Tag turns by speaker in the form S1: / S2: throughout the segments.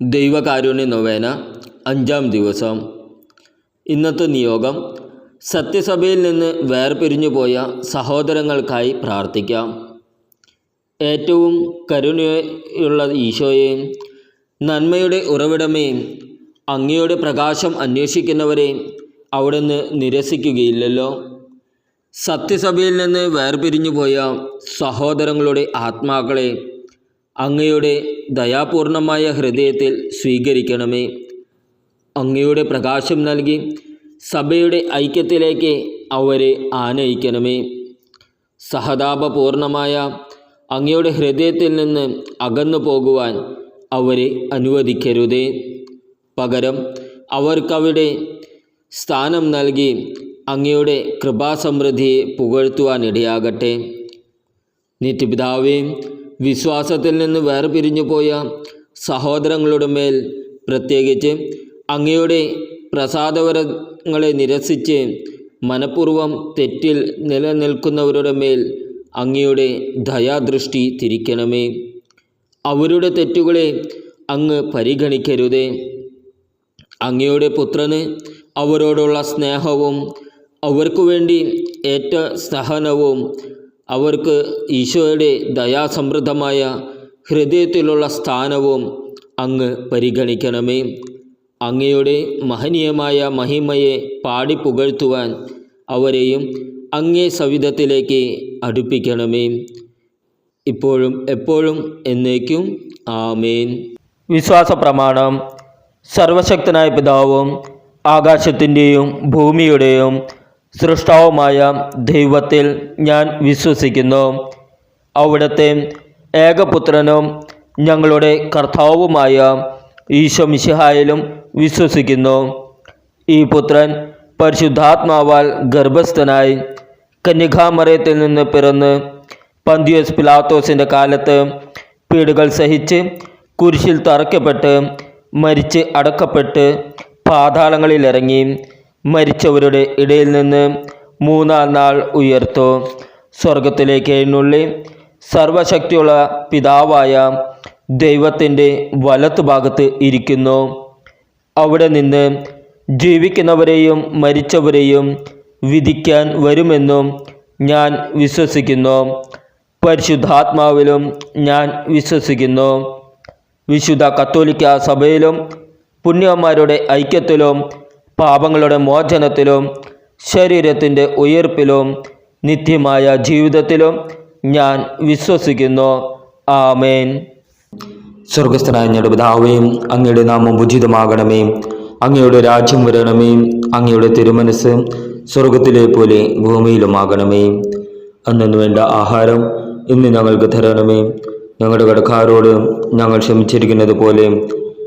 S1: ദൈവകാരുണ്യ നൊവേന അഞ്ചാം ദിവസം. ഇന്നത്തെ നിയോഗം സത്യസഭയിൽ നിന്ന് വേർപിരിഞ്ഞു പോയ സഹോദരങ്ങൾക്കായി പ്രാർത്ഥിക്കാം. ഏറ്റവും കരുണയുള്ള ഈശോയെ നന്മയുടെ ഉറവിടമേ അങ്ങയുടെ പ്രകാശം അന്വേഷിക്കുന്നവരെ അവിടുന്ന് നിരസിക്കുകയില്ലല്ലോ. സത്യസഭയിൽ നിന്ന് വേർപിരിഞ്ഞു പോയ സഹോദരങ്ങളുടെ ആത്മാക്കളെ അങ്ങയുടെ ദയാപൂർണമായ ഹൃദയത്തിൽ സ്വീകരിക്കണമേ. അങ്ങയുടെ പ്രകാശം നൽകി സഭയുടെ ഐക്യത്തിലേക്ക് അവരെ ആനയിക്കണമേ. സഹതാപപൂർണമായ അങ്ങയുടെ ഹൃദയത്തിൽ നിന്ന് അകന്നു പോകുവാൻ അവരെ അനുവദിക്കരുതേ. പകരം അവർക്കവിടെ സ്ഥാനം നൽകി അങ്ങയുടെ കൃപാസമൃദ്ധിയെ പുകഴ്ത്തുവാനിടയാകട്ടെ. നിത്യപിതാവേ വിശ്വാസത്തിൽ നിന്ന് വേർപിരിഞ്ഞു പോയ സഹോദരങ്ങളുടെ മേൽ പ്രത്യേകിച്ച് അങ്ങയുടെ പ്രസാദവരങ്ങളെ നിരസിച്ച് മനഃപൂർവം തെറ്റിൽ നിലനിൽക്കുന്നവരുടെ മേൽ അങ്ങയുടെ ദയാദൃഷ്ടി തിരിക്കണമേ. അവരുടെ തെറ്റുകളെ അങ്ങ് പരിഗണിക്കരുതേ. അങ്ങയുടെ പുത്രന് അവരോടുള്ള സ്നേഹവും അവർക്കു വേണ്ടി ഏറ്റ സഹനവും അവർക്ക് ഈശോയുടെ ദയാസമൃദ്ധമായ ഹൃദയത്തിലുള്ള സ്ഥാനവും അങ്ങ് പരിഗണിക്കണമേ. അങ്ങയുടെ മഹനീയമായ മഹിമയെ പാടി പുകഴ്ത്തുവാൻ അവരെയും അങ്ങേ സവിധത്തിലേക്ക് അടുപ്പിക്കണമേ. ഇപ്പോഴും എപ്പോഴും എന്നേക്കും ആമേൻ. വിശ്വാസ പ്രമാണം സർവശക്തനായ പിതാവും ആകാശത്തിന്റെയും ഭൂമിയുടെയും സൃഷ്ടാവുമായ ദൈവത്തിൽ ഞാൻ വിശ്വസിക്കുന്നു. അവിടുത്തെ ഏകപുത്രനും ഞങ്ങളുടെ കർത്താവുമായ ഈശോ മിശിഹായിലും വിശ്വസിക്കുന്നു. ഈ പുത്രൻ പരിശുദ്ധാത്മാവാൽ ഗർഭസ്ഥനായി കന്യകാമറയത്തിൽ നിന്ന് പിറന്ന് പന്തിയോസ് പിലാത്തോസിന്റെ കാലത്ത് പീഡുകൾ സഹിച്ച് കുരിശിൽ തറയ്ക്കപ്പെട്ട് മരിച്ച് അടക്കപ്പെട്ട് പാതാളങ്ങളിലിറങ്ങി മരിച്ചവരുടെ ഇടയിൽ നിന്ന് മൂന്നാം നാൾ ഉയർത്തു. സ്വർഗത്തിലേക്ക് എഴുന്നള്ളി. സർവശക്തിയുള്ള പിതാവായ ദൈവത്തിന്റെ വലത്തുഭാഗത്ത് ഇരിക്കുന്നു. അവിടെ നിന്ന് ജീവിക്കുന്നവരെയും മരിച്ചവരെയും വിധിക്കാൻ വരുമെന്നും ഞാൻ വിശ്വസിക്കുന്നു. പരിശുദ്ധാത്മാവിലും ഞാൻ വിശ്വസിക്കുന്നു. വിശുദ്ധ കത്തോലിക്ക സഭയിലും പുണ്യന്മാരുടെ ഐക്യത്തിലും പാപങ്ങളുടെ മോചനത്തിലും ശരീരത്തിന്റെ ഉയർപ്പിലും നിത്യമായ ജീവിതത്തിലും ഞാൻ വിശ്വസിക്കുന്നു. ആമേൻ.
S2: സ്വർഗസ്ഥനായ ഞങ്ങളുടെ പിതാവേ അങ്ങയുടെ നാമം ഉചിതമാകണമേ. അങ്ങയുടെ രാജ്യം വരണമേ. അങ്ങയുടെ തിരുമനസ് സ്വർഗത്തിലെ പോലെ ഭൂമിയിലുമാകണമേ. അന്നു വേണ്ട ആഹാരം ഇന്ന് ഞങ്ങൾക്ക് തരണമേ. ഞങ്ങളുടെ കടക്കാരോട് ഞങ്ങൾ ക്ഷമിച്ചിരിക്കുന്നത് പോലെ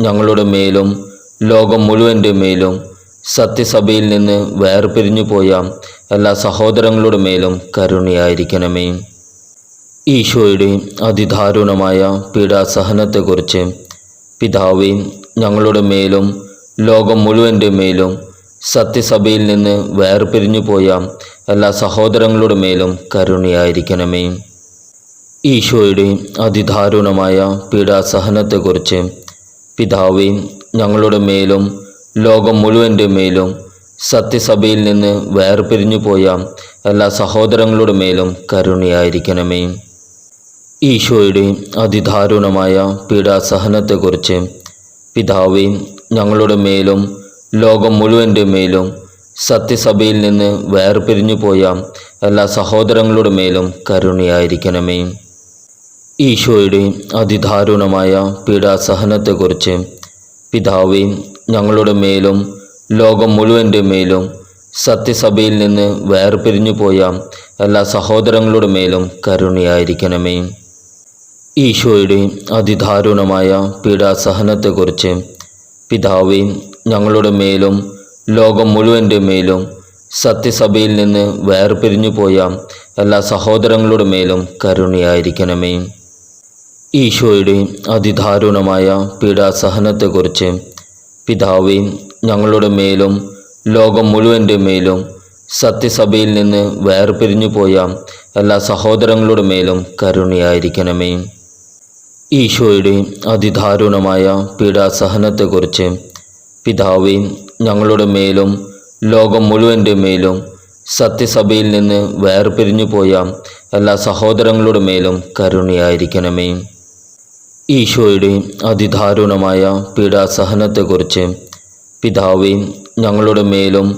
S2: ഞങ്ങളുടെ മേലും ലോകം മുഴുവന്റെ മേലും സത്യസഭയിൽ നിന്ന് വേർപിരിഞ്ഞു പോയ എല്ലാ സഹോദരങ്ങളുടെ മേലും കരുണയായിരിക്കണമേ. ഈശോയുടെ അതിദാരുണമായ പീഡാസഹനത്തെക്കുറിച്ച് പിതാവേ ഞങ്ങളുടെ മേലും ലോകം മുഴുവന്റെ മേലും സത്യസഭയിൽ നിന്ന് വേർപിരിഞ്ഞു പോയ എല്ലാ സഹോദരങ്ങളുടെ മേലും കരുണയായിരിക്കണമേ. ഈശോയുടെ അതിദാരുണമായ പീഡാസഹനത്തെക്കുറിച്ച് പിതാവേ ഞങ്ങളുടെ മേലും ലോകം മുഴുവന്റെ മേലും സത്യസഭയിൽ നിന്ന് വേർപിരിഞ്ഞു പോയ എല്ലാ സഹോദരങ്ങളുടെ മേലും കരുണയായിരിക്കണമേ. ഈശോയുടെ അതിദാരുണമായ പീഡാസഹനത്തെക്കുറിച്ച് പിതാവേ ഞങ്ങളുടെ മേലും ലോകം മുഴുവന്റെ മേലും സത്യസഭയിൽ നിന്ന് വേർപിരിഞ്ഞു പോയ എല്ലാ സഹോദരങ്ങളുടെ മേലും കരുണയായിരിക്കണമേ. ഈശോയുടെ അതിദാരുണമായ പീഡാസഹനത്തെക്കുറിച്ച് പിതാവേ ഞങ്ങളുടെ മേലും ലോകം മുഴുവന്റെ മേലും സത്യസഭയിൽ നിന്ന് വേർപിരിഞ്ഞു പോയ എല്ലാ സഹോദരങ്ങളുടെ മേലും കരുണയായിരിക്കണമേ. ഈശോയുടെ അതിദാരുണമായ പീഡാസഹനത്തെക്കുറിച്ച് പിതാവേ ഞങ്ങളുടെ മേലും ലോകം മുഴുവന്റെ മേലും സത്യസഭയിൽ നിന്ന് വേർപിരിഞ്ഞു പോയ എല്ലാ സഹോദരങ്ങളുടെ മേലും കരുണയായിരിക്കണമേ. ഈശോയുടെ അതിദാരുണമായ പീഡാസഹനത്തെക്കുറിച്ച് പിതാവേ ഞങ്ങളുടെ മേലും ലോകം മുഴുവന്റെ മേലും സത്യസഭയിൽ നിന്ന് വേർപിരിഞ്ഞു പോയ എല്ലാ സഹോദരങ്ങളുടെ മേലും കരുണയായിരിക്കണമേ. ഈശോയുടെ അതിദാരുണമായ പീഡാസഹനത്തെക്കുറിച്ച് പിതാവേ ഞങ്ങളുടെ മേലും ലോകം മുഴുവന്റെ മേലും സത്യസഭയിൽ നിന്ന് വേർപിരിഞ്ഞു പോയ എല്ലാ സഹോദരങ്ങളുടെ മേലും കരുണയായിരിക്കണമേ. ഈശോയുടെ അതിദാരുണമായ പീഡാസഹനത്തെക്കുറിച്ച് പിതാവേ ഞങ്ങളുടെ മേലും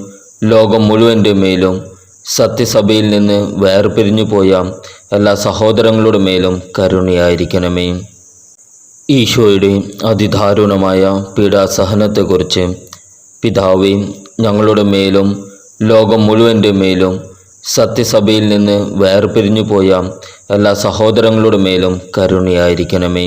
S2: ലോകം മുഴുവന്റെ മേലും സത്യസഭയിൽ നിന്ന് വേർപിരിഞ്ഞു പോയ എല്ലാ സഹോദരങ്ങളുടെ മേലും കരുണയായിരിക്കണമേ. ഈശോയുടെ അതിദാരുണമായ പീഡാസഹനത്തെക്കുറിച്ച് പിതാവേ ഞങ്ങളുടെ മേലും ലോകം മുഴുവന്റെ മേലും സത്യസഭയിൽ നിന്ന് വേർപിരിഞ്ഞു പോയ എല്ലാ സഹോദരങ്ങളുടെ മേലും കരുണയായിരിക്കണമേ.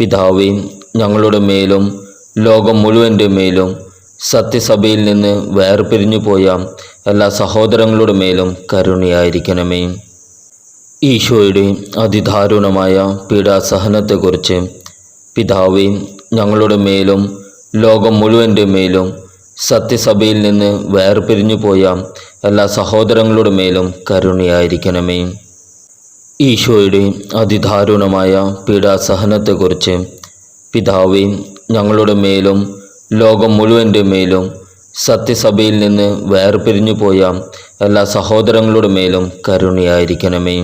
S2: പിതാവേ ഞങ്ങളുടെ മേലും ലോകം മുഴുവന്റെ മേലും സത്യസഭയിൽ നിന്ന് വേർപിരിഞ്ഞു പോയ എല്ലാ സഹോദരങ്ങളുടെ മേലും കരുണയായിരിക്കണമേ. ഈശോയുടെ അതിദാരുണമായ പീഡാസഹനത്തെക്കുറിച്ച് പിതാവേ ഞങ്ങളുടെ മേലും ലോകം മുഴുവന്റെ മേലും സത്യസഭയിൽ നിന്ന് വേർപിരിഞ്ഞു പോയ എല്ലാ സഹോദരങ്ങളുടെ മേലും കരുണയായിരിക്കണമേ. ഈശോയുടെ അതിദാരുണമായ പീഡാസഹനത്തെക്കുറിച്ച് പിതാവേ ഞങ്ങളുടെ മേലും ലോകം മുഴുവന്റെ മേലും സത്യസഭയിൽ നിന്ന് വേർപിരിഞ്ഞു പോയ എല്ലാ സഹോദരങ്ങളുടെ മേലും കരുണയായിരിക്കണമേ.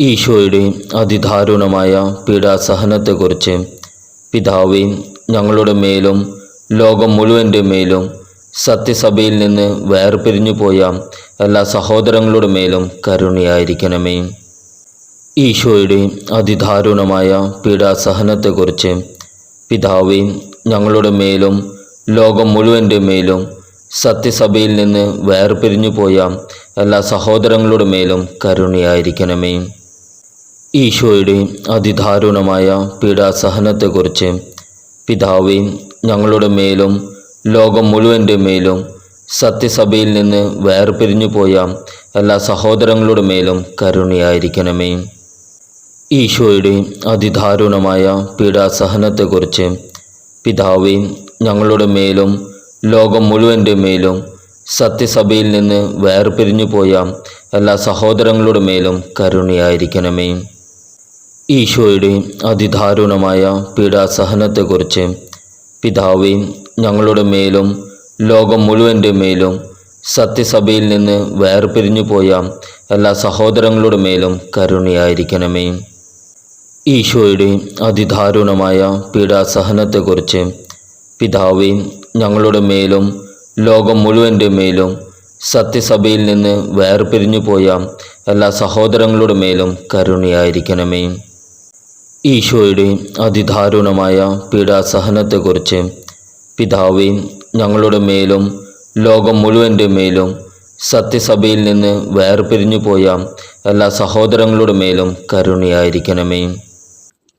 S2: ഈശോയുടെ അതിദാരുണമായ പീഡാസഹനത്തെക്കുറിച്ച് പിതാവേ ഞങ്ങളുടെ മേലും ലോകം മുഴുവന്റെ മേലും സത്യസഭയിൽ നിന്ന് വേർപിരിഞ്ഞു പോയ എല്ലാ സഹോദരങ്ങളുടെ മേലും കരുണയായിരിക്കണമേ. ഈശോയുടെ അതിദാരുണമായ പീഡാസഹനത്തെക്കുറിച്ച് പിതാവേ ഞങ്ങളുടെ മേലും ലോകം മുഴുവന്റെ മേലും സത്യസഭയിൽ നിന്ന് വേർപിരിഞ്ഞു പോയ എല്ലാ സഹോദരങ്ങളുടെ മേലും കരുണയായിരിക്കണമേ. ഈശോയുടെ അതിദാരുണമായ പീഡാസഹനത്തെക്കുറിച്ച് പിതാവേ ഞങ്ങളുടെ മേലും ലോകം മുഴുവന്റെ മേലും സത്യസഭയിൽ നിന്ന് വേർപിരിഞ്ഞു പോയ എല്ലാ സഹോദരങ്ങളുടെ മേലും കരുണയായിരിക്കണമേ. ഈശോയുടെ അതിദാരുണമായ പീഡാസഹനത്തെക്കുറിച്ച് പിതാവേ ഞങ്ങളുടെ മേലും ലോകം മുഴുവന്റെ മേലും സത്യസഭയിൽ നിന്ന് വേർപിരിഞ്ഞു പോയ എല്ലാ സഹോദരങ്ങളുടെ മേലും കരുണയായിരിക്കണമേ. ഈശോയുടെ അതിദാരുണമായ പീഡാസഹനത്തെക്കുറിച്ച് പിതാവേ ഞങ്ങളുടെ മേലും ലോകം മുഴുവന്റെ മേലും സത്യസഭയിൽ നിന്ന് വേർപിരിഞ്ഞു പോയ എല്ലാ സഹോദരങ്ങളുടെ മേലും കരുണയായിരിക്കണമേ. ഈശോയുടെ അതിദാരുണമായ പീഡാസഹനത്തെക്കുറിച്ച് പിതാവേ ഞങ്ങളുടെ മേലും ലോകം മുഴുവന്റെ മേലും സത്യസഭയിൽ നിന്ന് വേർപിരിഞ്ഞു പോയ എല്ലാ സഹോദരങ്ങളുടെ മേലും കരുണയായിരിക്കണമേ. ഈശോയുടെ അതിദാരുണമായ പീഡാസഹനത്തെക്കുറിച്ച് പിതാവേ ഞങ്ങളുടെ മേലും ലോകം മുഴുവന്റെ മേലും സത്യസഭയിൽ നിന്ന് വേർപിരിഞ്ഞു പോയ എല്ലാ സഹോദരങ്ങളുടെ മേലും കരുണയായിരിക്കണമേ.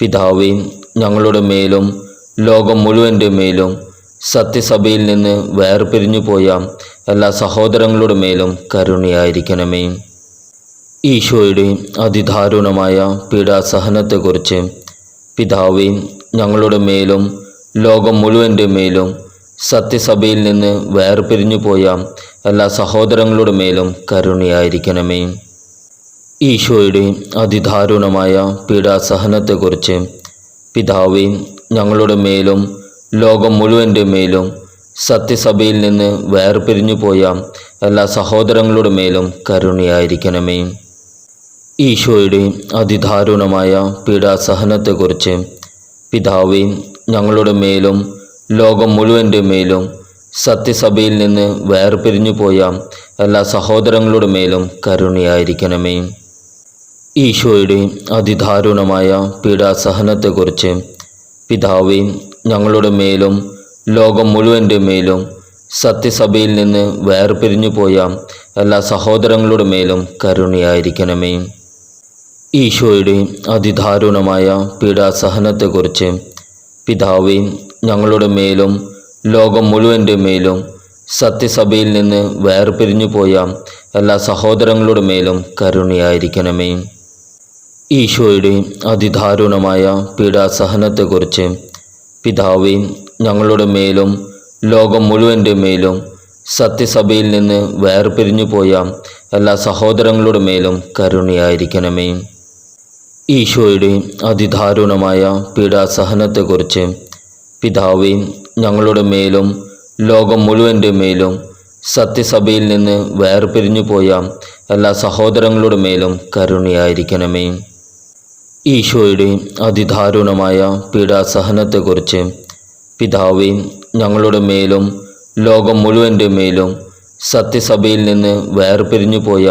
S2: പിതാവേ ഞങ്ങളുടെ മേലും ലോകം മുഴുവന്റെ മേലും സത്യസഭയിൽ നിന്ന് വേർപിരിഞ്ഞു പോയ എല്ലാ സഹോദരങ്ങളുടെ മേലും കരുണയായിരിക്കണമേ. ഈശോയുടെ അതിദാരുണമായ പീഡാസഹനത്തെക്കുറിച്ച് പിതാവേ ഞങ്ങളുടെ മേലും ലോകം മുഴുവന്റെ മേലും സത്യസഭയിൽ നിന്ന് വേർപിരിഞ്ഞു പോയ എല്ലാ സഹോദരങ്ങളുടെ മേലും കരുണയായിരിക്കണമേ. ഈശോയുടെ അതിദാരുണമായ പീഡാസഹനത്തെക്കുറിച്ച് പിതാവേ ഞങ്ങളുടെ മേലും ലോകം മുഴുവന്റെ മേലും സത്യസഭയിൽ നിന്ന് വേർപിരിഞ്ഞു പോയ എല്ലാ സഹോദരങ്ങളുടെ മേലും കരുണയായിരിക്കണമേ. ഈശോയുടെ അതിദാരുണമായ പീഡാസഹനത്തെക്കുറിച്ച് പിതാവേ ഞങ്ങളുടെ മേലും ലോകം മുഴുവന്റെ മേലും സത്യസഭയിൽ നിന്ന് വേർപിരിഞ്ഞു പോയ എല്ലാ സഹോദരങ്ങളുടെ മേലും കരുണയായിരിക്കണമേ. ഈശോയുടെ അതിദാരുണമായ പീഡാസഹനത്തെക്കുറിച്ച് പിതാവേ ഞങ്ങളുടെ മേലും ലോകം മുഴുവന്റെ മേലും സത്യസഭയിൽ നിന്ന് വേർപിരിഞ്ഞു പോയ എല്ലാ സഹോദരങ്ങളുടെ മേലും കരുണയായിരിക്കണമേ. ഈശോയുടെ അതിദാരുണമായ പീഡാസഹനത്തെക്കുറിച്ച് പിതാവേ ഞങ്ങളുടെ മേലും ലോകം മുഴുവന്റെ മേലും സത്യസഭയിൽ നിന്ന് വേർപിരിഞ്ഞു പോയ എല്ലാ സഹോദരങ്ങളുടെ മേലും കരുണയായിരിക്കണമേ. ഈശോയുടെ അതിദാരുണമായ പീഡാസഹനത്തെക്കുറിച്ച് പിതാവേ ഞങ്ങളുടെ മേലും ലോകം മുഴുവന്റെ മേലും സത്യസഭയിൽ നിന്ന് വേർപിരിഞ്ഞു പോയ എല്ലാ സഹോദരങ്ങളുടെ മേലും കരുണയായിരിക്കണമേ. ഈശോയുടെ അതിദാരുണമായ പീഡാസഹനത്തെക്കുറിച്ച് പിതാവേ ഞങ്ങളുടെ മേലും ലോകം മുഴുവന്റെ മേലും സത്യസഭയിൽ നിന്ന് വേർപിരിഞ്ഞു പോയ എല്ലാ സഹോദരങ്ങളുടെ മേലും കരുണയായിരിക്കണമേ. ഈശോയുടെ അതിദാരുണമായ പീഡാസഹനത്തെക്കുറിച്ച് പിതാവേ ഞങ്ങളുടെ മേലും ലോകം മുഴുവന്റെ മേലും സത്യസഭയിൽ നിന്ന് വേർപിരിഞ്ഞു പോയ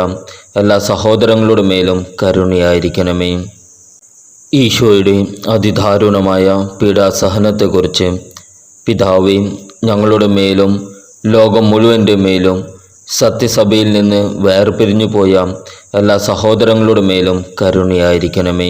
S2: എല്ലാ സഹോദരങ്ങളുടെ മേലും കരുണയായിരിക്കണമേ. ഈശോയുടെ അതിദാരുണമായ പീഡാസഹനത്തെക്കുറിച്ച് പിതാവേ ഞങ്ങളുടെ മേലും ലോകം മുഴുവന്റെ മേലും സത്യസഭയിൽ നിന്ന് വേർപിരിഞ്ഞു പോയ എല്ലാ സഹോദരങ്ങളുടെ മേലും കരുണയായിരിക്കണമേ.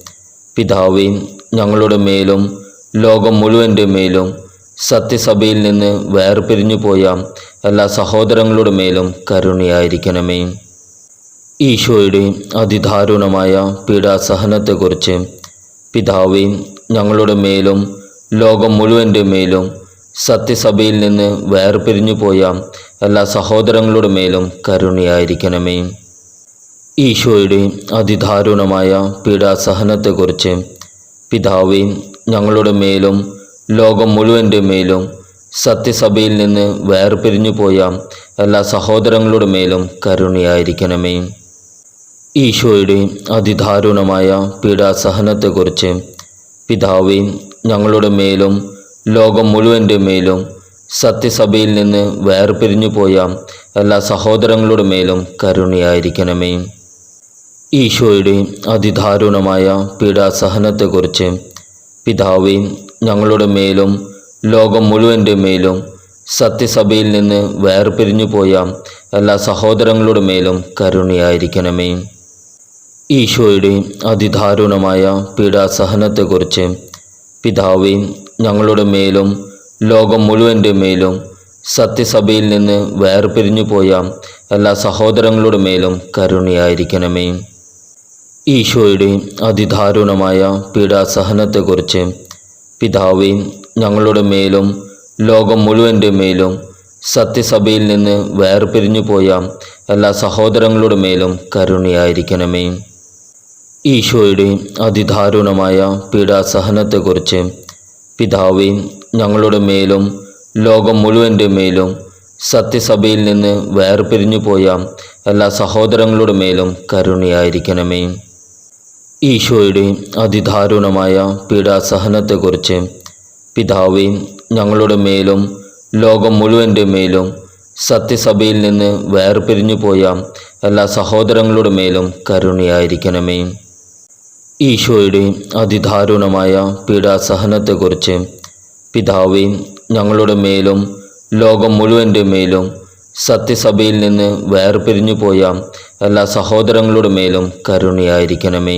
S2: പിതാവേ ഞങ്ങളുടെ മേലും ലോകം മുഴുവന്റെ മേലും സത്യസഭയിൽ നിന്ന് വേർപിരിഞ്ഞു പോയ എല്ലാ സഹോദരങ്ങളുടെ മേലും കരുണയായിരിക്കണമേ. ഈശോയുടെ അതിദാരുണമായ പീഡാസഹനത്തെക്കുറിച്ച് പിതാവേ ഞങ്ങളുടെ മേലും ലോകം മുഴുവന്റെ മേലും സത്യസഭയിൽ നിന്ന് വേർപിരിഞ്ഞു പോയ എല്ലാ സഹോദരങ്ങളുടെ മേലും കരുണയായിരിക്കണമേ. ഈശോയുടെ അതിദാരുണമായ പീഡാസഹനത്തെക്കുറിച്ച് പിതാവേ ഞങ്ങളുടെ മേലും ലോകം മുഴുവന്റെ മേലും സത്യസഭയിൽ നിന്ന് വേർപിരിഞ്ഞു പോയ എല്ലാ സഹോദരങ്ങളുടെ മേലും കരുണയായിരിക്കണമേ. ഈശോയുടെ അതിദാരുണമായ പീഡാസഹനത്തെക്കുറിച്ച് പിതാവേ ഞങ്ങളുടെ മേലും ലോകം മുഴുവന്റെ മേലും സത്യസഭയിൽ നിന്ന് വേർപിരിഞ്ഞു പോയ എല്ലാ സഹോദരങ്ങളുടെ മേലും കരുണയായിരിക്കണമേ. ഈശോയുടെ അതിദാരുണമായ പീഡാസഹനത്തെക്കുറിച്ച് പിതാവേ ഞങ്ങളുടെ മേലും ലോകം മുഴുവന്റെ മേലും സത്യസഭയിൽ നിന്ന് വേർപിരിഞ്ഞു പോയ എല്ലാ സഹോദരങ്ങളുടെ മേലും കരുണയായിരിക്കണമേ. ഈശോയുടെ അതിദാരുണമായ പീഡാസഹനത്തെക്കുറിച്ച് പിതാവേ ഞങ്ങളുടെ മേലും ലോകം മുഴുവന്റെ മേലും സത്യസഭയിൽ നിന്ന് വേർപിരിഞ്ഞു പോയ എല്ലാ സഹോദരങ്ങളുടെ മേലും കരുണയായിരിക്കണമേ. ഈശോയുടെ അതിദാരുണമായ പീഡാസഹനത്തെക്കുറിച്ച് പിതാവേ ഞങ്ങളുടെ മേലും ലോകം മുഴുവന്റെ മേലും സത്യസഭയിൽ നിന്ന് വേർപിരിഞ്ഞു പോയ എല്ലാ സഹോദരങ്ങളുടെ മേലും കരുണയായിരിക്കണമേ. ഈശോയുടെ അതിദാരുണമായ പീഡാസഹനത്തെക്കുറിച്ച് പിതാവേ ഞങ്ങളുടെ മേലും ലോകം മുഴുവന്റെ മേലും സത്യസഭയിൽ നിന്ന് വേർപിരിഞ്ഞു പോയ എല്ലാ സഹോദരങ്ങളുടെ മേലും കരുണയായിരിക്കണമേ. ഈശോയുടെ അതിദാരുണമായ പീഡാസഹനത്തെക്കുറിച്ച് പിതാവേ ഞങ്ങളുടെ മേലും ലോകം മുഴുവന്റെ മേലും സത്യസഭയിൽ നിന്ന് വേർപിരിഞ്ഞു പോയ എല്ലാ സഹോദരങ്ങളുടെ മേലും കരുണയായിരിക്കണമേ. ഈശോയുടെ അതിദാരുണമായ പീഡാസഹനത്തെക്കുറിച്ച് പിതാവേ ഞങ്ങളുടെ മേലും ലോകം മുഴുവന്റെ മേലും സത്യസഭയിൽ നിന്ന് വേർപിരിഞ്ഞു പോയ എല്ലാ സഹോദരങ്ങളുടെ മേലും കരുണയായിരിക്കണമേ.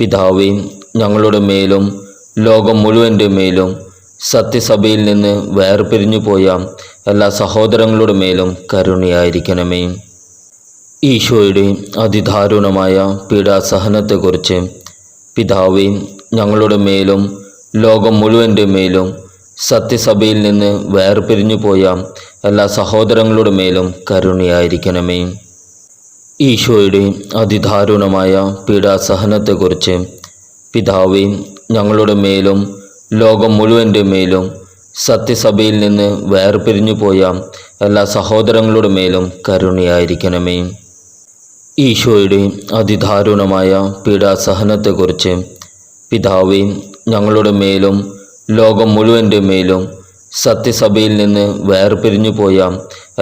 S2: പിതാവേ ഞങ്ങളുടെ മേലും ലോകം മുഴുവന്റെ മേലും സത്യസഭയിൽ നിന്ന് വേർപിരിഞ്ഞു പോയ എല്ലാ സഹോദരങ്ങളുടെ മേലും കരുണയായിരിക്കണമേ. ഈശോയുടെ അതിദാരുണമായ പീഡാസഹനത്തെക്കുറിച്ച് പിതാവേ ഞങ്ങളുടെ മേലും ലോകം മുഴുവന്റെ മേലും സത്യസഭയിൽ നിന്ന് വേർപിരിഞ്ഞു പോയ എല്ലാ സഹോദരങ്ങളുടെ മേലും കരുണയായിരിക്കണമേ. ഈശോയുടെ അതിദാരുണമായ പീഡാസഹനത്തെക്കുറിച്ച് പിതാവേ ഞങ്ങളുടെ മേലും ലോകം മുഴുവന്റെ മേലും സത്യസഭയിൽ നിന്ന് വേർപിരിഞ്ഞു പോയ എല്ലാ സഹോദരങ്ങളുടെ മേലും കരുണയായിരിക്കണമേ. ഈശോയുടെ അതിദാരുണമായ പീഡാസഹനത്തെക്കുറിച്ച് പിതാവേ ഞങ്ങളുടെ മേലും ലോകം മുഴുവന്റെ മേലും സത്യസഭയിൽ നിന്ന് വേർപിരിഞ്ഞു പോയ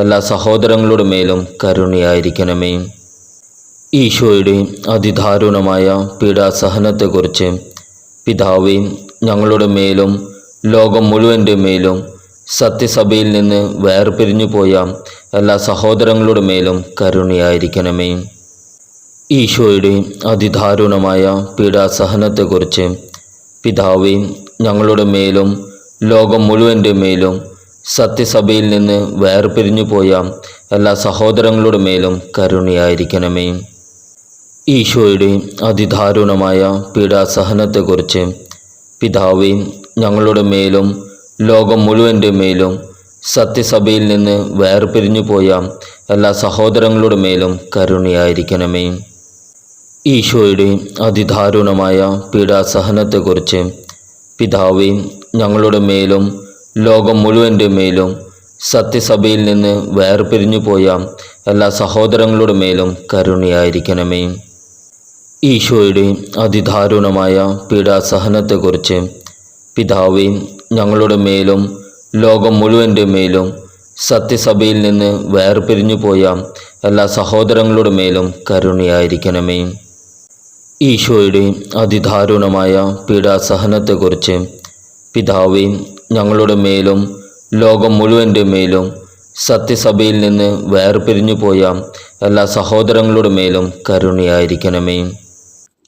S2: എല്ലാ സഹോദരങ്ങളുടെ മേലും കരുണയായിരിക്കണമേ. ഈശോയുടെ അതിദാരുണമായ പീഡാസഹനത്തെക്കുറിച്ച് പിതാവേ ഞങ്ങളുടെ മേലും ലോകം മുഴുവന്റെ മേലും സത്യസഭയിൽ നിന്ന് വേർപിരിഞ്ഞു പോയ എല്ലാ സഹോദരങ്ങളുടെ മേലും കരുണയായിരിക്കണമേ. ഈശോയുടെ അതിദാരുണമായ പീഡാസഹനത്തെക്കുറിച്ച് പിതാവേ ഞങ്ങളുടെ മേലും ലോകം മുഴുവന്റെ മേലും സത്യസഭയിൽ നിന്ന് വേർപിരിഞ്ഞു പോയ എല്ലാ സഹോദരങ്ങളുടെ മേലും കരുണയായിരിക്കണമേ. ഈശോയുടെ അതിദാരുണമായ പീഡാസഹനത്തെക്കുറിച്ച് പിതാവേ ഞങ്ങളുടെ മേലും ലോകം മുഴുവന്റെ മേലും സത്യസഭയിൽ നിന്ന് വേർപിരിഞ്ഞു പോയ എല്ലാ സഹോദരങ്ങളുടെ മേലും കരുണയായിരിക്കണമേ. ഈശോയുടെ അതിദാരുണമായ പീഡാസഹനത്തെക്കുറിച്ച് പിതാവേ ഞങ്ങളുടെ മേലും ലോകം മുഴുവന്റെ മേലും സത്യസഭയിൽ നിന്ന് വേർപിരിഞ്ഞു പോയ എല്ലാ സഹോദരങ്ങളുടെ മേലും കരുണയായിരിക്കണമേ. ഈശോയുടെ അതിദാരുണമായ പീഡാസഹനത്തെക്കുറിച്ച് പിതാവേ ഞങ്ങളുടെ മേലും ലോകം മുഴുവന്റെ മേലും സത്യസഭയിൽ നിന്ന് വേർപിരിഞ്ഞു പോയ എല്ലാ സഹോദരങ്ങളുടെ മേലും കരുണയായിരിക്കണമേ. ഈശോയുടെ അതിദാരുണമായ പീഡാസഹനത്തെക്കുറിച്ച് പിതാവേ ഞങ്ങളുടെ മേലും ലോകം മുഴുവന്റെ മേലും സത്യസഭയിൽ നിന്ന് വേർപിരിഞ്ഞു പോയ എല്ലാ സഹോദരങ്ങളുടെ മേലും കരുണയായിരിക്കണമേ.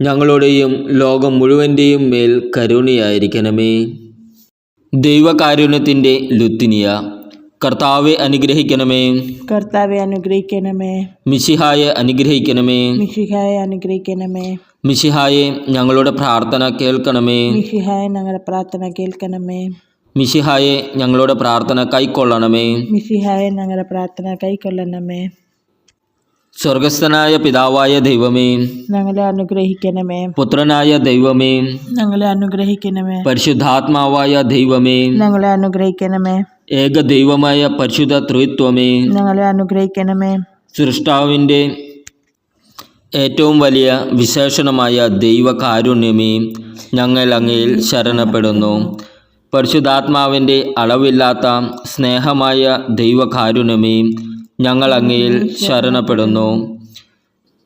S1: ഞങ്ങളുടെയും ലോകം മുഴുവന്റെയും മേൽ കരുണയായിരിക്കണമേ. ദൈവകാരുണ്യത്തിന്റെ ലുത്തിനിയ കർത്താവെ അനുഗ്രഹിക്കണമേ.
S3: കർത്താവെ അനുഗ്രഹിക്കണമേ.
S1: മിശിഹായെ അനുഗ്രഹിക്കണമേ.
S3: മിഷിഹായെ അനുഗ്രഹിക്കണമേ.
S1: മിശിഹായെ ഞങ്ങളുടെ പ്രാർത്ഥന കേൾക്കണമേ.
S3: മിഷിഹായെ ഞങ്ങളുടെ പ്രാർത്ഥന കേൾക്കണമേ.
S1: മിശിഹായെ ഞങ്ങളുടെ പ്രാർത്ഥന കൈക്കൊള്ളണമേ.
S3: മിഷിഹായെ ഞങ്ങളുടെ പ്രാർത്ഥന കൈക്കൊള്ളണമേ.
S1: സ്വർഗസ്ഥനായ പിതാവായ ദൈവമേ
S3: ഞങ്ങളെ അനുഗ്രഹിക്കണമേ.
S1: പുത്രനായ ദൈവമേ
S3: ഞങ്ങളെ അനുഗ്രഹിക്കണമേ.
S1: പരിശുദ്ധാത്മാവായ ദൈവമേ
S3: ഞങ്ങളെ അനുഗ്രഹിക്കണമേ.
S1: ഏക ദൈവമായ പരിശുദ്ധ ത്രിത്വമേ
S3: ഞങ്ങളെ അനുഗ്രഹിക്കണമേ.
S1: സൃഷ്ടാവിന്റെ ഏറ്റവും വലിയ വിശേഷണമായ ദൈവകാരുണ്യമേ ഞങ്ങൾ അങ്ങയിൽ ശരണപ്പെടുന്നു. പരിശുദ്ധാത്മാവിന്റെ അളവില്ലാത്ത സ്നേഹമായ ദൈവകാരുണ്യമേ ഞങ്ങൾ അങ്ങയിൽ ശരണപ്പെടുന്നു.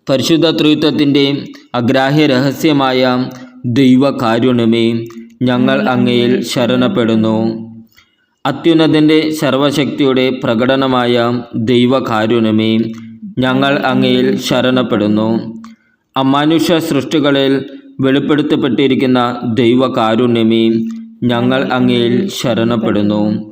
S1: പരിശുദ്ധ ത്രിത്വത്തിന്റെ അഗ്രാഹ്യ രഹസ്യമായ ദൈവകാരുണ്യമേ ഞങ്ങൾ അങ്ങയിൽ ശരണപ്പെടുന്നു. അത്യുന്നതിന്റെ സർവശക്തിയുടെ പ്രകടനമായ ദൈവകാരുണ്യമേ ഞങ്ങൾ അങ്ങയിൽ ശരണപ്പെടുന്നു. അമാനുഷ സൃഷ്ടികളിൽ വെളിപ്പെടുത്തപ്പെട്ടിരിക്കുന്ന ദൈവകാരുണ്യമേ ഞങ്ങൾ അങ്ങയിൽ ശരണപ്പെടുന്നു.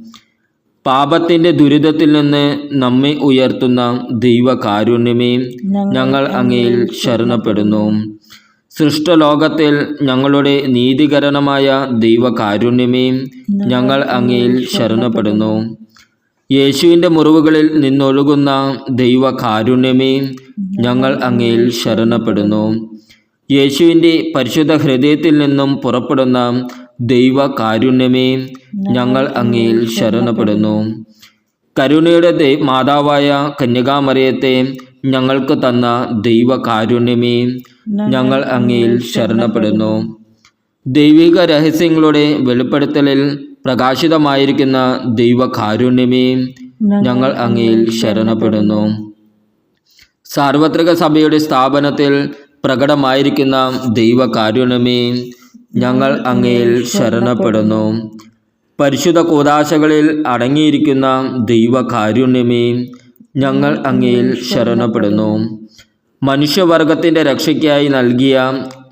S1: പാപത്തിന്റെ ദുരിതത്തിൽ നിന്ന് നമ്മെ ഉയർത്തുന്ന ദൈവകാരുണ്യമേ ഞങ്ങൾ അങ്ങയിൽ ശരണപ്പെടുന്നു. സൃഷ്ടലോകത്തിൽ ഞങ്ങളുടെ നീതികരണമായ ദൈവകാരുണ്യമേ ഞങ്ങൾ അങ്ങയിൽ ശരണപ്പെടുന്നു. യേശുവിന്റെ മുറിവുകളിൽ നിന്നൊഴുകുന്ന ദൈവകാരുണ്യമേ ഞങ്ങൾ അങ്ങയിൽ ശരണപ്പെടുന്നു. യേശുവിന്റെ പരിശുദ്ധ ഹൃദയത്തിൽ നിന്നും പുറപ്പെടുന്ന ദൈവകാരുണ്യമേ ഞങ്ങൾ അങ്ങയിൽ ശരണപ്പെടുന്നു. കരുണയുടെ മാതാവായ കന്യകാമറിയത്തെ ഞങ്ങൾക്ക് തന്ന ദൈവകാരുണ്യമേ ഞങ്ങൾ അങ്ങയിൽ ശരണപ്പെടുന്നു. ദൈവിക രഹസ്യങ്ങളുടെ വെളിപ്പെടുത്തലിൽ പ്രകാശിതമായിരിക്കുന്ന ദൈവകാരുണ്യമേ ഞങ്ങൾ അങ്ങയിൽ ശരണപ്പെടുന്നു. സാർവത്രിക സഭയുടെ സ്ഥാപനത്തിൽ പ്രകടമായിരിക്കുന്ന ദൈവകാരുണ്യമേ ഞങ്ങൾ അങ്ങയിൽ ശരണപ്പെടുന്നു. പരിശുദ്ധ കൂതാശകളിൽ അടങ്ങിയിരിക്കുന്ന ദൈവകാരുണ്യമേ ഞങ്ങൾ അങ്ങയിൽ ശരണപ്പെടുന്നു. മനുഷ്യവർഗത്തിന്റെ രക്ഷയ്ക്കായി നൽകിയ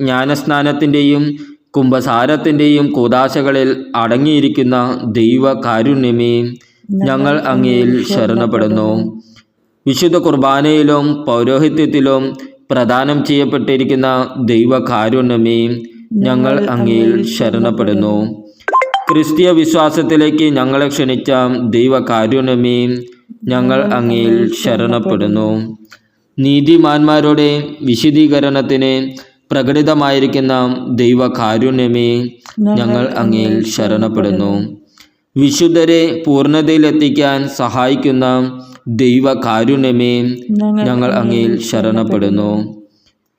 S1: ജ്ഞാനസ്നാനത്തിന്റെയും കുംഭസാരത്തിന്റെയും കൂതാശകളിൽ അടങ്ങിയിരിക്കുന്ന ദൈവകാരുണ്യമേ ഞങ്ങൾ അങ്ങയിൽ ശരണപ്പെടുന്നു. വിശുദ്ധ കുർബാനയിലും പൗരോഹിത്യത്തിലും പ്രദാനം ചെയ്യപ്പെട്ടിരിക്കുന്ന ദൈവകാരുണ്യമേ ഞങ്ങൾ അങ്ങയിൽ ശരണപ്പെടുന്നു. ക്രിസ്തീയ വിശ്വാസത്തിലേക്ക് ഞങ്ങളെ ക്ഷണിച്ച ദൈവകാരുണ്യമേ ഞങ്ങൾ അങ്ങയിൽ ശരണപ്പെടുന്നു. നീതിമാന്മാരുടെ വിശദീകരണത്തിന് പ്രകടിതമായിരിക്കുന്ന ദൈവകാരുണ്യമേ ഞങ്ങൾ അങ്ങയിൽ ശരണപ്പെടുന്നു. വിശുദ്ധരെ പൂർണതയിലെത്തിക്കാൻ സഹായിക്കുന്ന ദൈവകാരുണ്യമേ ഞങ്ങൾ അങ്ങയിൽ ശരണപ്പെടുന്നു.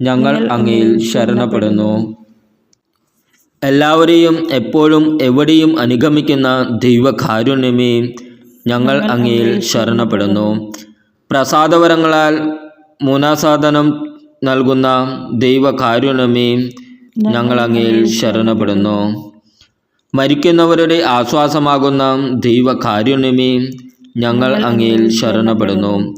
S1: ഞങ്ങൾ അങ്ങയിൽ ശരണപ്പെടുന്നു. എല്ലാവരെയും എപ്പോഴും എവിടെയും അനുഗമിക്കുന്ന ദൈവകാരുണ്യമേ ഞങ്ങൾ അങ്ങയിൽ ശരണപ്പെടുന്നു. പ്രസാദവരങ്ങളാൽ മൂനാസാധനം നൽകുന്ന ദൈവകാരുണ്യമേ ഞങ്ങൾ അങ്ങയിൽ ശരണപ്പെടുന്നു. മരിക്കുന്നവരുടെ ആശ്വാസമാകുന്ന ദൈവകാരുണ്യമേ ഞങ്ങൾ അങ്ങയിൽ ശരണപ്പെടുന്നു.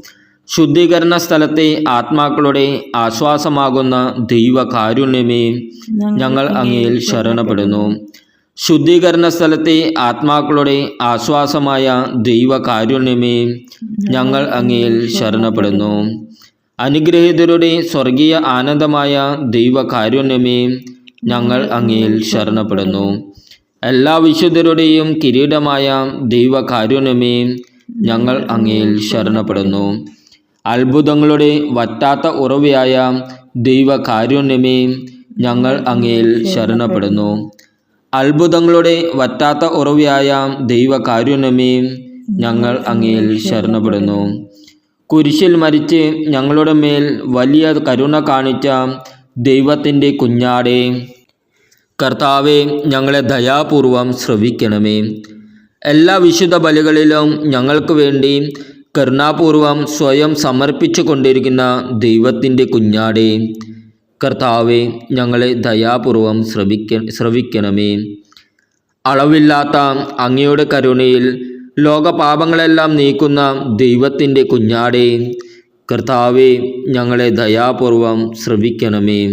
S1: ശുദ്ധീകരണ സ്ഥലത്തെ ആത്മാക്കളുടെ ആശ്വാസമാകുന്ന ദൈവകാരുണ്യമേ ഞങ്ങൾ അങ്ങയിൽ ശരണപ്പെടുന്നു. ശുദ്ധീകരണ സ്ഥലത്തെ ആത്മാക്കളുടെ ആശ്വാസമായ ദൈവകാരുണ്യമേ ഞങ്ങൾ അങ്ങയിൽ ശരണപ്പെടുന്നു. അനുഗ്രഹീതരുടെ സ്വർഗീയ ആനന്ദമായ ദൈവകാരുണ്യമേ ഞങ്ങൾ അങ്ങയിൽ ശരണപ്പെടുന്നു. എല്ലാ വിശുദ്ധരുടെയും കിരീടമായ ദൈവകാരുണ്യമേ ഞങ്ങൾ അങ്ങയിൽ ശരണപ്പെടുന്നു. അത്ഭുതങ്ങളുടെ വറ്റാത്ത ഉറവയായ ദൈവകാരുണ്യമേ ഞങ്ങൾ അങ്ങയിൽ ശരണപ്പെടുന്നു. അത്ഭുതങ്ങളുടെ വറ്റാത്ത ഉറവയായ ദൈവകാരുണ്യമേ ഞങ്ങൾ അങ്ങയിൽ ശരണപ്പെടുന്നു. കുരിശിൽ മരിച്ച് ഞങ്ങളുടെ മേൽ വലിയ കരുണ കാണിച്ച ദൈവത്തിന്റെ കുഞ്ഞാടെ കർത്താവെ ഞങ്ങളെ ദയാപൂർവം ശ്രവിക്കണമേ. എല്ലാ വിശുദ്ധ ബലികളിലും ഞങ്ങൾക്ക് വേണ്ടി കരുണാപൂർവം സ്വയം സമർപ്പിച്ചു കൊണ്ടിരിക്കുന്ന ദൈവത്തിന്റെ കുഞ്ഞാടെ കർത്താവെ ഞങ്ങളെ ദയാപൂർവം ശ്രവിക്ക ശ്രവിക്കണമേ. അളവില്ലാത്ത അങ്ങയുടെ കരുണയിൽ ലോകപാപങ്ങളെല്ലാം നീക്കുന്ന ദൈവത്തിന്റെ കുഞ്ഞാടെ കർത്താവെ ഞങ്ങളെ ദയാപൂർവം ശ്രവിക്കണമേ.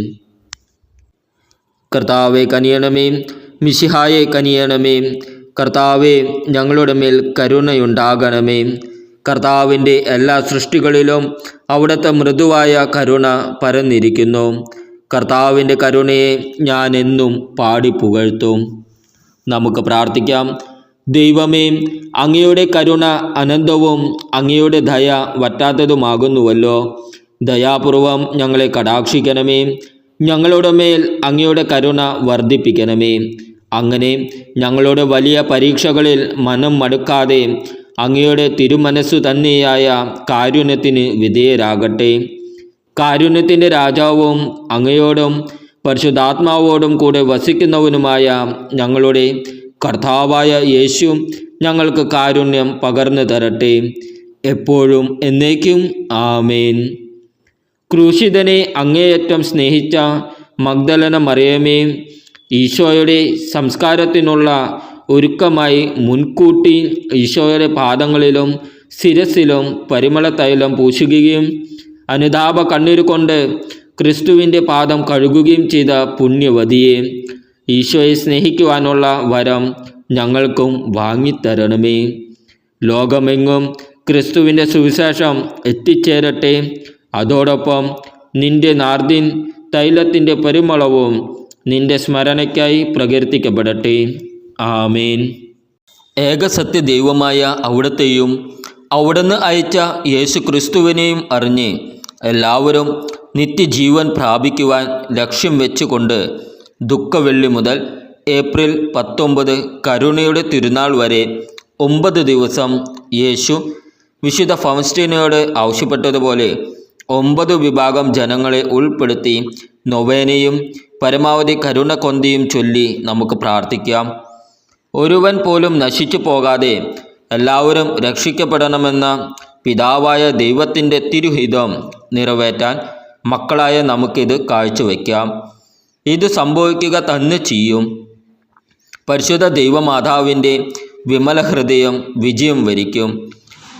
S1: കർത്താവെ കനിയണമേ. മിശിഹായെ കനിയണമേ. കർത്താവെ ഞങ്ങളുടെ മേൽ കരുണയുണ്ടാകണമേ. കർത്താവിന്റെ എല്ലാ സൃഷ്ടികളിലും അവിടുത്തെ മൃദുവായ കരുണ പരന്നിരിക്കുന്നു. കർത്താവിന്റെ കരുണയെ ഞാൻ എന്നും പാടി പുകഴ്ത്തും. നമുക്ക് പ്രാർത്ഥിക്കാം. ദൈവമേ അങ്ങയുടെ കരുണ അനന്തവും അങ്ങയുടെ ദയ വറ്റാത്തതുമാകുന്നുവല്ലോ. ദയാപൂർവം ഞങ്ങളെ കടാക്ഷിക്കണമേ. ഞങ്ങളുടെ മേൽ അങ്ങയുടെ കരുണ വർദ്ധിപ്പിക്കണമേ. അങ്ങനെ ഞങ്ങളുടെ വലിയ പരീക്ഷകളിൽ മനം മടുക്കാതെ അങ്ങയുടെ തിരുമനസ്സു തന്നെയായ കാരുണ്യത്തിന് വിധേയരാകട്ടെ. കാരുണ്യത്തിന്റെ രാജാവും അങ്ങയോടും പരിശുദ്ധാത്മാവോടും കൂടെ വസിക്കുന്നവനുമായ ഞങ്ങളുടെ കർത്താവായ യേശു ഞങ്ങൾക്ക് കാരുണ്യം പകർന്നു തരട്ടെ. എപ്പോഴും എന്നേക്കും ആമേൻ. ക്രൂശിതനെ അങ്ങേയറ്റം സ്നേഹിച്ച മഗ്ദലന മറിയമേ ഈശോയുടെ സംസ്കാരത്തിനുള്ള ഒരുക്കമായി മുൻകൂട്ടി ഈശോയുടെ പാദങ്ങളിലും ശിരസിലും പരിമള തൈലം പൂശുകയും അനുതാപ കണ്ണീർ കൊണ്ട് ക്രിസ്തുവിന്റെ പാദം കഴുകുകയും ചെയ്ത പുണ്യവതിയെ ഈശോയെ സ്നേഹിക്കുവാനുള്ള വരം ഞങ്ങൾക്കും വാങ്ങിത്തരണമേ. ലോകമെങ്ങും ക്രിസ്തുവിന്റെ സുവിശേഷം എത്തിച്ചേരട്ടെ. അതോടൊപ്പം നിന്റെ നാർദിൻ തൈലത്തിന്റെ പരിമളവും നിന്റെ സ്മരണയ്ക്കായി പ്രകീർത്തിക്കപ്പെടട്ടെ. ആമേൻ. ഏകസത്യ ദൈവമായ അവിടത്തെയും അവിടുന്ന് അയച്ച യേശു ക്രിസ്തുവിനെയും അറിഞ്ഞ് എല്ലാവരും നിത്യജീവൻ പ്രാപിക്കുവാൻ ലക്ഷ്യം വെച്ചുകൊണ്ട് ദുഃഖവെള്ളി മുതൽ ഏപ്രിൽ പത്തൊമ്പത് കരുണയുടെ തിരുനാൾ വരെ ഒമ്പത് ദിവസം യേശു വിശുദ്ധ ഫൗസ്റ്റീനയോട് ആവശ്യപ്പെട്ടതുപോലെ ഒമ്പത് വിഭാഗം ജനങ്ങളെ ഉൾപ്പെടുത്തി നൊവേനയും പരമാവധി കരുണ കൊന്തിയും ചൊല്ലി നമുക്ക് പ്രാർത്ഥിക്കാം. ഒരുവൻ പോലും നശിച്ചു പോകാതെ എല്ലാവരും രക്ഷിക്കപ്പെടണമെന്ന പിതാവായ ദൈവത്തിന്റെ തിരുഹിതം നിറവേറ്റാൻ മക്കളായ നമുക്കിത് കാഴ്ചവെക്കാം. ഇത് സംഭവിക്കുക തന്നെ ചെയ്യും. പരിശുദ്ധ ദൈവമാതാവിന്റെ വിമല ഹൃദയം വിജയം വരിക്കും.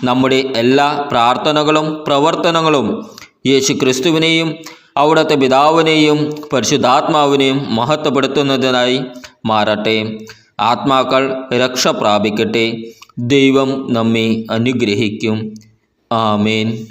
S1: നമ്മുടെ എല്ലാ പ്രാർത്ഥനകളും പ്രവർത്തനങ്ങളും യേശു ക്രിസ്തുവിനെയും അവിടുത്തെ പിതാവിനെയും പരിശുദ്ധാത്മാവിനെയും മഹത്വപ്പെടുത്തുന്നതിനായി മാറട്ടെ. ആത്മാക്കൾ രക്ഷ പ്രാപിക്കട്ടെ. ദൈവം നമ്മെ അനുഗ്രഹിക്കും. ആമേൻ.